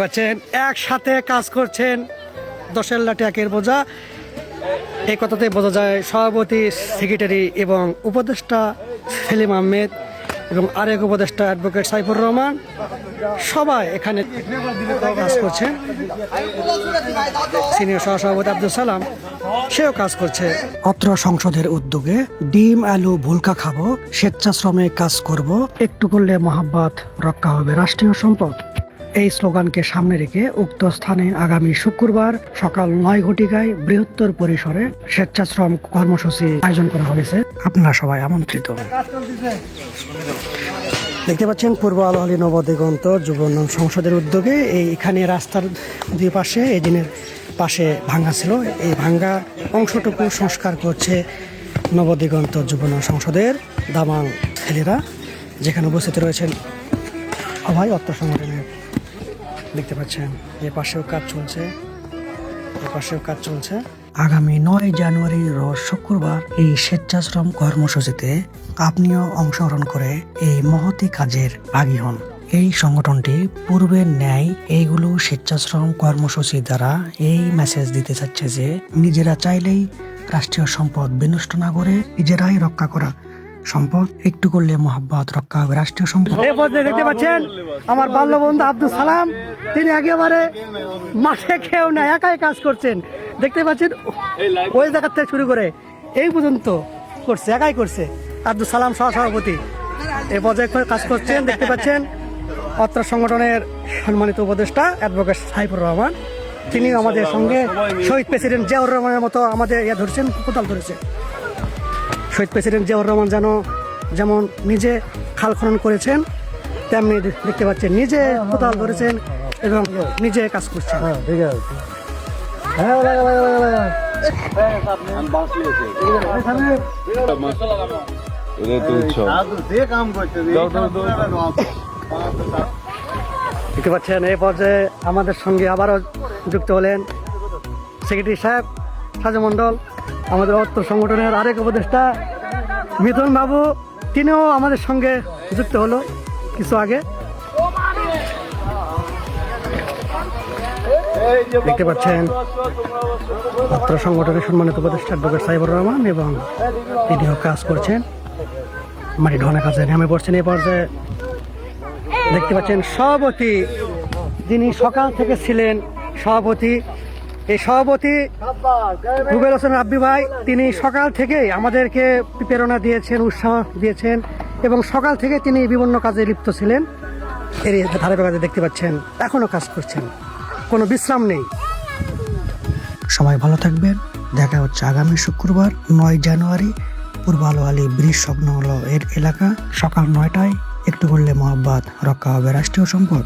পাচ্ছেন, একসাথে কাজ করছেন দশের লাঠি একের বোঝা। এই কথাতে বোঝা যায় সভাপতি সেক্রেটারি এবং উপদেষ্টা সেলিম আহমেদ এবং আরেক উপদেষ্টা অ্যাডভোকেট সাইফুর রহমান। সবাই এখানে কাজ করছেন সিনিয়র সহসভাপতি আব্দুল সালাম, সেও কাজ করছে। অত্র সংসদের উদ্যোগে ডিম, আলু, ভুলকা খাব, স্বেচ্ছাশ্রমে কাজ করব, একটু করলে মহাব্বত রক্ষা হবে। রাষ্ট্রীয় সম্পদ। এই স্লোগানকে সামনে রেখে উক্ত স্থানে আগামী শুক্রবার সকাল নয় ঘটিকায় বৃহত্তর পরিসরে স্বেচ্ছাশ্রম কর্মসূচি আয়োজন করা হয়েছে। আপনারা সবাই আমন্ত্রিত। দেখতে পাচ্ছেন পূর্ব আলো আলী নবদিগন্ত যুব উন্নয়ন সংসদের উদ্যোগে এই এখানে রাস্তার দুই পাশে এই দিনের পাশে ভাঙ্গা ছিল। এই ভাঙ্গা অংশটুকু সংস্কার করছে নবদিগন্ত যুব সংসদের দামাং ছেলেরা, যেখানে উপস্থিত রয়েছেন সবাই অর্থ সংগঠনের দেখতে পাচ্ছেন, এ পাশেও কাজ চলছে, এ পাশেও কাজ চলছে। আগামী নয় জানুয়ারি রোজ শুক্রবার এই স্বেচ্ছাশ্রম কর্মসূচিতে আপনিও অংশগ্রহণ করে এই মহতি কাজের ভাগী হন। এই সংগঠনটি পূর্বের ন্যায় এইগুলো স্বেচ্ছাশ্রম কর্মসূচি দ্বারা এই মেসেজ দিতে চাচ্ছে যে, নিজেরা চাইলেই রাষ্ট্রীয় সম্পদ বিনষ্ট না করে নিজেরাই রক্ষা করা সম্পদ? একটু করলে মহাব্বত রক্ষা হবে রাষ্ট্রীয় সম্পদ। এই পর্যায়ে দেখতে পাচ্ছেন আমার বাল্য বন্ধু আব্দুল সালাম তিনি একেবারে মাঠে খেয়েও না একাই কাজ করছেন। দেখতে পাচ্ছেন ওই জায়গার থেকে শুরু করে এই পর্যন্ত করছে একাই করছে আব্দুল সালাম সহ সভাপতি এই পর্যায়ে করে কাজ করছেন দেখতে পাচ্ছেন অত্র সংগঠনের সম্মানিত উপদেষ্টা অ্যাডভোকেট সাইফুর রহমান। তিনি আমাদের সঙ্গে শহীদ প্রেসিডেন্ট জিয়াউর রহমানের মতো আমাদের ইয়ে ধরছেন কোথাও ধরেছে। শহীদ প্রেসিডেন্ট জিয়াউর রহমান যেন যেমন নিজে খাল খনন করেছেন তেমনি দেখতে পাচ্ছেন নিজে কোথাও ধরেছেন এবং নিজে কাজ করছেন। এটা তো উৎসব। দেখতে পাচ্ছেন এই পর্যায়ে আমাদের সঙ্গে আবারও যুক্ত হলেন সেক্রেটারি সাহেব। সাজু মণ্ডল, আমাদের অর্থ সংগঠনের আরেক উপদেষ্টা, মিথুন বাবু, তিনিও আমাদের সঙ্গে যুক্ত হলো কিছু আগে। দেখতে পাচ্ছেন অত্র সংগঠনের সম্মানিত উপদেষ্টা ডক্টর সাইবুর রহমান এবং তিনিও কাজ করছেন। মাটি ঢোনা কাজে নেমে পড়ছেন এই পর্যায়ে। দেখতে পাচ্ছেন, সভাপতি যিনি সকাল থেকে ছিলেন, সভাপতি এই সভাপতি রুবেল হোসেন রাব্বি ভাই, তিনি সকাল থেকেই আমাদেরকে প্রেরণা দিয়েছেন, উৎসাহ দিয়েছেন এবং সকাল থেকে তিনি বিভিন্ন কাজে লিপ্ত ছিলেন। এর কাজে দেখতে পাচ্ছেন, এখনও কাজ করছেন। কোনো বিশ্রাম নেই। সবাই ভালো থাকবেন। দেখা হচ্ছে আগামী শুক্রবার, নয় জানুয়ারি, পূর্ব আলো আলী ব্রিজ স্বপ্ন হলো এর এলাকা। সকাল নয়টায় একটু করলে মহাব্বাত, রক্ষা হবে। রাষ্ট্রীয় সম্পদ।